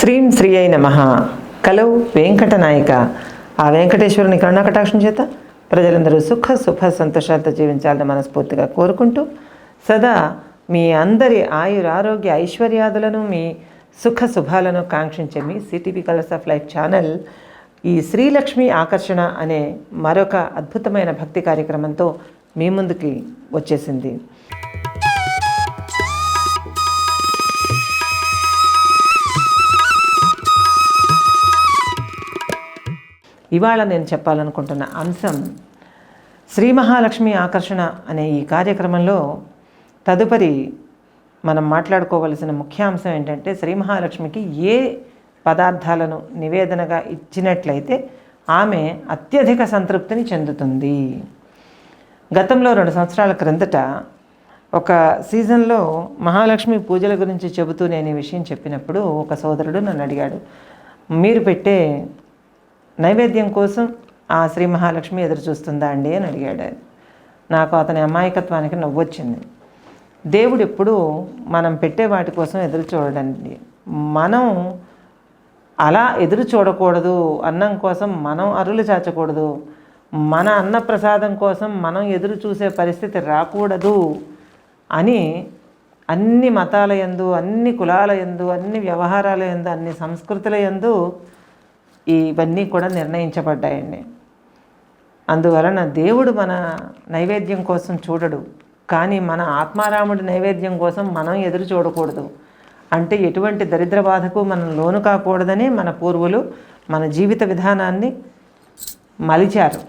శ్రీం శ్రీ అయి నమ. కలౌ వెంకటనాయక. ఆ వెంకటేశ్వరుని కరుణాకటాక్షం చేత ప్రజలందరూ సుఖ సుఖ సంతోషాలతో జీవించాలని మనస్ఫూర్తిగా కోరుకుంటూ సదా మీ అందరి ఆయురారోగ్య ఐశ్వర్యాదులను మీ సుఖ శుభాలను కాంక్షించే మీ CTV colours of life channel ఈ శ్రీలక్ష్మి ఆకర్షణ అనే మరొక అద్భుతమైన భక్తి కార్యక్రమంతో మీ ముందుకి వచ్చేసింది. ఇవాళ నేను చెప్పాలనుకుంటున్న అంశం శ్రీ మహాలక్ష్మి ఆకర్షణ అనే ఈ కార్యక్రమంలో తదుపరి మనం మాట్లాడుకోవలసిన ముఖ్యాంశం ఏంటంటే శ్రీ మహాలక్ష్మికి ఏ పదార్థాలను నివేదనగా ఇచ్చినట్లయితే ఆమె అత్యధిక సంతృప్తిని చెందుతుంది. గతంలో రెండు సంవత్సరాల క్రిందట ఒక సీజన్లో మహాలక్ష్మి పూజల గురించి చెబుతూ నేను ఈ విషయం చెప్పినప్పుడు ఒక సోదరుడు నన్ను అడిగాడు మీరు పెట్టే నైవేద్యం కోసం ఆ శ్రీ మహాలక్ష్మి ఎదురు చూస్తుందా అండి అని అడిగాడు ఆయన. నాకు అతని అమాయకత్వానికి నవ్వొచ్చింది. దేవుడు ఎప్పుడు మనం పెట్టే వాటి కోసం ఎదురు చూడండి మనం అలా ఎదురు చూడకూడదు. అన్నం కోసం మనం అరులు చాచకూడదు. మన అన్న ప్రసాదం కోసం మనం ఎదురు చూసే పరిస్థితి రాకూడదు అని అన్ని మతాల యందు అన్ని కులాల యందు అన్ని వ్యవహారాల యందు అన్ని సంస్కృతుల యందు ఇవన్నీ కూడా నిర్ణయించబడ్డాయండి. అందువలన దేవుడు మన నైవేద్యం కోసం చూడడు కానీ మన ఆత్మారాముడి నైవేద్యం కోసం మనం ఎదురు చూడకూడదు. అంటే ఎటువంటి దరిద్ర బాధకు మనం లోను కాకూడదని మన పూర్వులు మన జీవిత విధానాన్ని మలిచారు.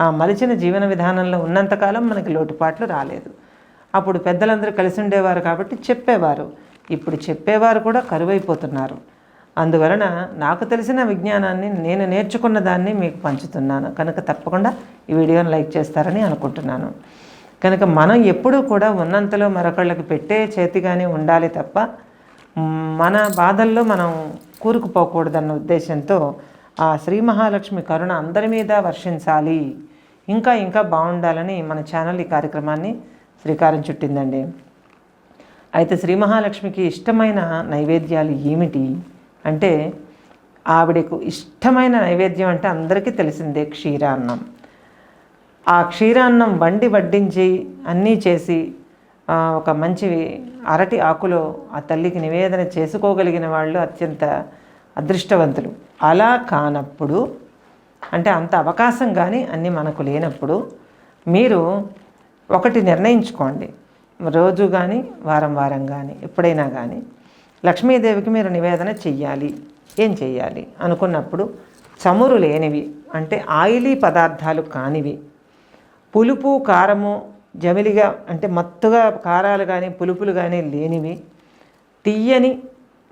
ఆ మలిచిన జీవన విధానంలో ఉన్నంతకాలం మనకి లోటుపాట్లు రాలేదు. అప్పుడు పెద్దలందరూ కలిసి ఉండేవారు కాబట్టి చెప్పేవారు. ఇప్పుడు చెప్పేవారు కూడా కరువైపోతున్నారు. అందువలన నాకు తెలిసిన విజ్ఞానాన్ని నేను నేర్చుకున్న దాన్ని మీకు పంచుతున్నాను. కనుక తప్పకుండా ఈ వీడియోని లైక్ చేస్తారని అనుకుంటున్నాను. కనుక మనం ఎప్పుడూ కూడా ఉన్నంతలో మరొకళ్ళకి పెట్టే చేతిగానే ఉండాలి తప్ప మన బాధల్లో మనం కూరుకుపోకూడదన్న ఉద్దేశంతో ఆ శ్రీ మహాలక్ష్మి కరుణ అందరి మీద వర్షించాలి. ఇంకా ఇంకా బాగుండాలని మన ఛానల్ ఈ కార్యక్రమాన్ని శ్రీకారం చుట్టిందండి. అయితే శ్రీ మహాలక్ష్మికి ఇష్టమైన నైవేద్యాలు ఏమిటి? అంటే ఆవిడకు ఇష్టమైన నైవేద్యం అంటే అందరికీ తెలిసిందే క్షీరాన్నం. ఆ క్షీరాన్నం వండి వడ్డించి అన్నీ చేసి ఒక మంచి అరటి ఆకులో ఆ తల్లికి నివేదన చేసుకోగలిగిన వాళ్ళు అత్యంత అదృష్టవంతులు. అలా కానప్పుడు అంటే అంత అవకాశం కానీ అన్నీ మనకు లేనప్పుడు మీరు ఒకటి నిర్ణయించుకోండి. రోజు కానీ వారం వారం కానీ ఎప్పుడైనా కానీ లక్ష్మీదేవికి మీరు నివేదన చెయ్యాలి. ఏం చెయ్యాలి? అనుకున్నప్పుడు చమురు లేనివి అంటే ఆయిలీ పదార్థాలు కానివి పులుపు కారము జమిలిగా అంటే మత్తుగా కారాలు కానీ పులుపులు కానీ లేనివి తీయని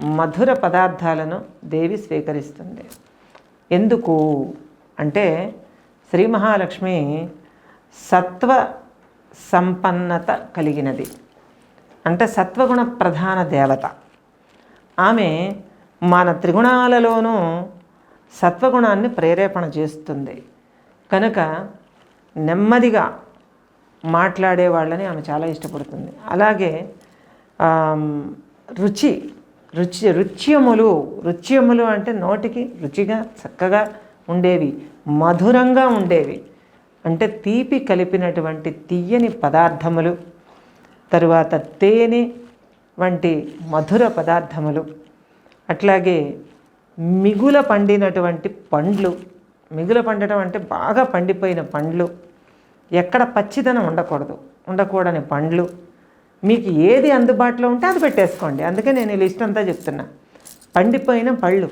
మధుర పదార్థాలను దేవి స్వీకరిస్తుంది. ఎందుకు? అంటే శ్రీ మహాలక్ష్మి సత్వ సంపన్నత కలిగినది. అంటే సత్వగుణ ప్రధాన దేవత. ఆమె మన త్రిగుణాలలోనూ సత్వగుణాన్ని ప్రేరేపణ చేస్తుంది. కనుక నెమ్మదిగా మాట్లాడే వాళ్ళని ఆమె చాలా ఇష్టపడుతుంది. అలాగే రుచి రుచి రుచ్యములు రుచ్యములు అంటే నోటికి రుచిగా చక్కగా ఉండేవి మధురంగా ఉండేవి. అంటే తీపి కలిపినటువంటి తీయని పదార్థములు తరువాత తేనె వంటి మధుర పదార్థములు. అట్లాగే మిగుల పండినటువంటి పండ్లు. మిగుల పండటం అంటే బాగా పండిపోయిన పండ్లు. ఎక్కడ పచ్చిదనం ఉండకూడదు. ఉండకూడని పండ్లు. మీకు ఏది అందుబాటులో ఉంటే అది పెట్టేసుకోండి. అందుకే నేను ఈ లిస్ట్ అంతా చెప్తున్నా. పండిపోయిన పళ్ళు.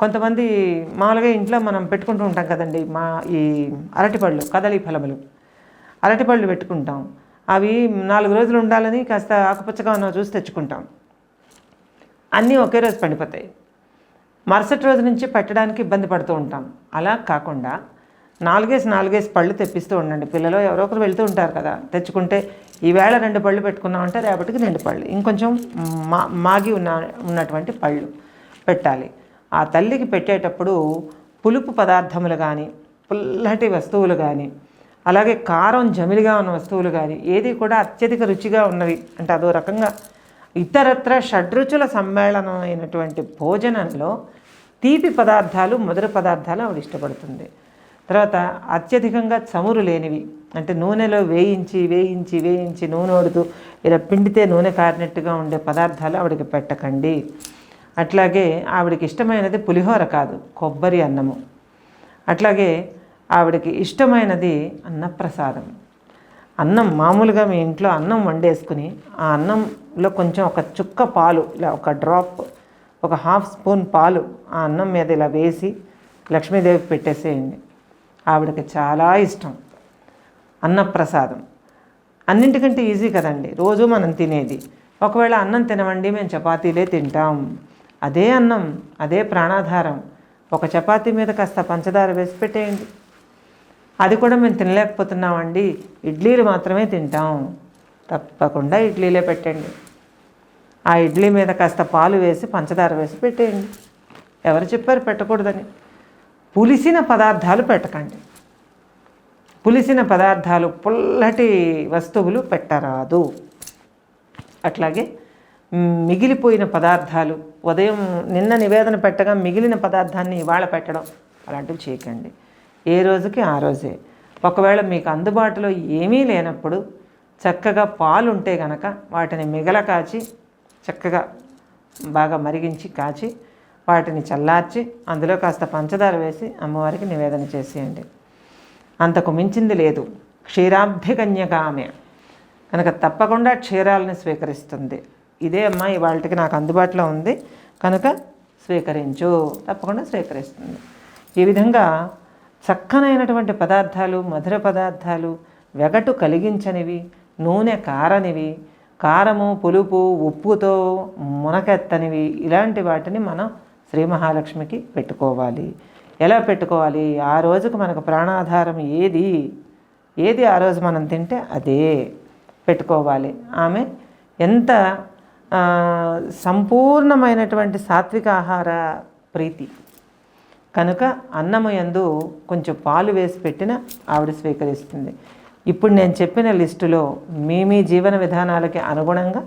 కొంతమంది మామూలుగా ఇంట్లో మనం పెట్టుకుంటూ ఉంటాం కదండి మా ఈ అరటిపళ్ళు కదలి ఫలములు. అరటిపళ్ళు పెట్టుకుంటాం. అవి నాలుగు రోజులు ఉండాలని కాస్త ఆకుపచ్చగా ఉన్న చూసి తెచ్చుకుంటాం. అన్నీ ఒకే రోజు పండిపోతాయి. మరుసటి రోజు నుంచి పెట్టడానికి ఇబ్బంది పడుతూ ఉంటాం. అలా కాకుండా నాలుగేసి నాలుగేసి పళ్ళు తెప్పిస్తూ ఉండండి. పిల్లలు ఎవరో ఒకరు వెళ్తూ ఉంటారు కదా తెచ్చుకుంటే ఈవేళ రెండు పళ్ళు పెట్టుకున్నామంటే రేపటికి రెండు పళ్ళు. ఇంకొంచెం మా మాగి ఉన్న ఉన్నటువంటి పళ్ళు పెట్టాలి. ఆ తల్లికి పెట్టేటప్పుడు పులుపు పదార్థములు కానీ పుల్లటి వస్తువులు కానీ అలాగే కారం జమిలిగా ఉన్న వస్తువులు కానీ ఏది కూడా అత్యధిక రుచిగా ఉన్నవి. అంటే అదో రకంగా ఇతరత్ర షడ్రుచుల సమ్మేళనం అయినటువంటి భోజనంలో తీపి పదార్థాలు మధుర పదార్థాలు ఆవిడ ఇష్టపడుతుంది. తర్వాత అత్యధికంగా చమురు లేనివి. అంటే నూనెలో వేయించి వేయించి వేయించి నూనె వడుతూ ఇలా పిండితే నూనె కారినట్టుగా ఉండే పదార్థాలు ఆవిడకి పెట్టకండి. అట్లాగే ఆవిడకి ఇష్టమైనది పులిహోర కాదు కొబ్బరి అన్నము. అట్లాగే ఆవిడకి ఇష్టమైనది అన్నప్రసాదం. అన్నం మామూలుగా మీ ఇంట్లో అన్నం వండేసుకుని ఆ అన్నంలో కొంచెం ఒక చుక్క పాలు ఇలా ఒక డ్రాప్ ఒక హాఫ్ స్పూన్ పాలు ఆ అన్నం మీద ఇలా వేసి లక్ష్మీదేవికి పెట్టేసేయండి. ఆవిడకి చాలా ఇష్టం అన్నప్రసాదం. అన్నింటికంటే ఈజీ కదండి రోజు మనం తినేది. ఒకవేళ అన్నం తినవండి మేము చపాతీలే తింటాం. అదే అన్నం అదే ప్రాణాధారం. ఒక చపాతీ మీద కాస్త పంచదార వేసి పెట్టేయండి. అది కూడా మేము తినలేకపోతున్నామండి. ఇడ్లీలు మాత్రమే తింటాం. తప్పకుండా ఇడ్లీలే పెట్టండి. ఆ ఇడ్లీ మీద కాస్త పాలు వేసి పంచదార వేసి పెట్టేయండి. ఎవరు చెప్పారు పెట్టకూడదని? పులిసిన పదార్థాలు పెట్టకండి. పులిసిన పదార్థాలు పుల్లటి వస్తువులు పెట్టరాదు. అట్లాగే మిగిలిపోయిన పదార్థాలు ఉదయం నిన్న నివేదన పెట్టగా మిగిలిన పదార్థాన్ని ఇవాళ పెట్టడం అలాంటివి చేయకండి. ఏ రోజుకి ఆ రోజే. ఒకవేళ మీకు అందుబాటులో ఏమీ లేనప్పుడు చక్కగా పాలు ఉంటే గనక వాటిని మిగల కాచి చక్కగా బాగా మరిగించి కాచి వాటిని చల్లార్చి అందులో కాస్త పంచదార వేసి అమ్మవారికి నివేదన చేసేయండి. అంతకు మించింది లేదు. క్షీరాబ్ధికన్యక ఆమె కనుక తప్పకుండా క్షీరాలని స్వీకరిస్తుంది. ఇదే అమ్మ ఇవాళకి నాకు అందుబాటులో ఉంది. కనుక స్వీకరించు. తప్పకుండా స్వీకరిస్తుంది. ఈ విధంగా చక్కనైనటువంటి పదార్థాలు మధుర పదార్థాలు వెగటు కలిగించనివి నూనె కారనివి కారము పులుపు ఉప్పుతో మునకెత్తనివి ఇలాంటి వాటిని మనం శ్రీ మహాలక్ష్మికి పెట్టుకోవాలి. ఎలా పెట్టుకోవాలి? ఆ రోజుకు మనకు ప్రాణాధారం ఏది? ఏది ఆ రోజు మనం తింటే అదే పెట్టుకోవాలి. ఆమె ఎంత సంపూర్ణమైనటువంటి సాత్విక ఆహార ప్రీతి. కనుక అన్నమయందు కొంచెం పాలు వేసి పెట్టిన ఆవిడ స్వీకరిస్తుంది. ఇప్పుడు నేను చెప్పిన లిస్టులో మీ మీ జీవన విధానాలకి అనుగుణంగా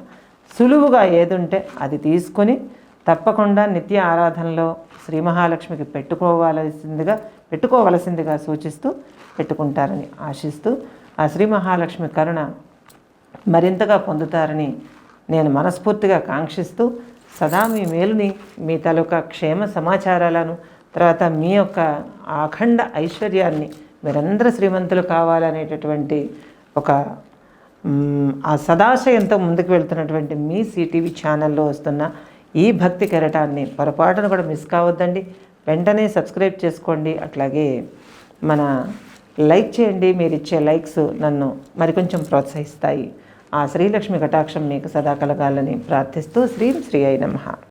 సులువుగా ఏదుంటే అది తీసుకొని తప్పకుండా నిత్య ఆరాధనలో శ్రీ మహాలక్ష్మికి పెట్టుకోవాల్సిందిగా పెట్టుకోవలసిందిగా సూచిస్తూ పెట్టుకుంటారని ఆశిస్తూ ఆ శ్రీ మహాలక్ష్మి కరుణ మరింతగా పొందుతారని నేను మనస్ఫూర్తిగా కాంక్షిస్తూ సదా మీ మేలుని మీ తాలూకా క్షేమ సమాచారాలను తర్వాత మీ యొక్క అఖండ ఐశ్వర్యాన్ని మీరందరూ శ్రీమంతులు కావాలనేటటువంటి ఒక ఆ సదాశయంతో ముందుకు వెళ్తున్నటువంటి మీ సిటీవీ ఛానల్లో వస్తున్న ఈ భక్తి కెరటాన్ని పొరపాటును కూడా మిస్ కావద్దండి. వెంటనే సబ్స్క్రైబ్ చేసుకోండి. అట్లాగే మన లైక్ చేయండి. మీరు ఇచ్చే లైక్స్ నన్ను మరికొంచెం ప్రోత్సహిస్తాయి. ఆ శ్రీలక్ష్మి కటాక్షం మీకు సదా కలగాలని ప్రార్థిస్తూ శ్రీ శ్రీ అయి నమ.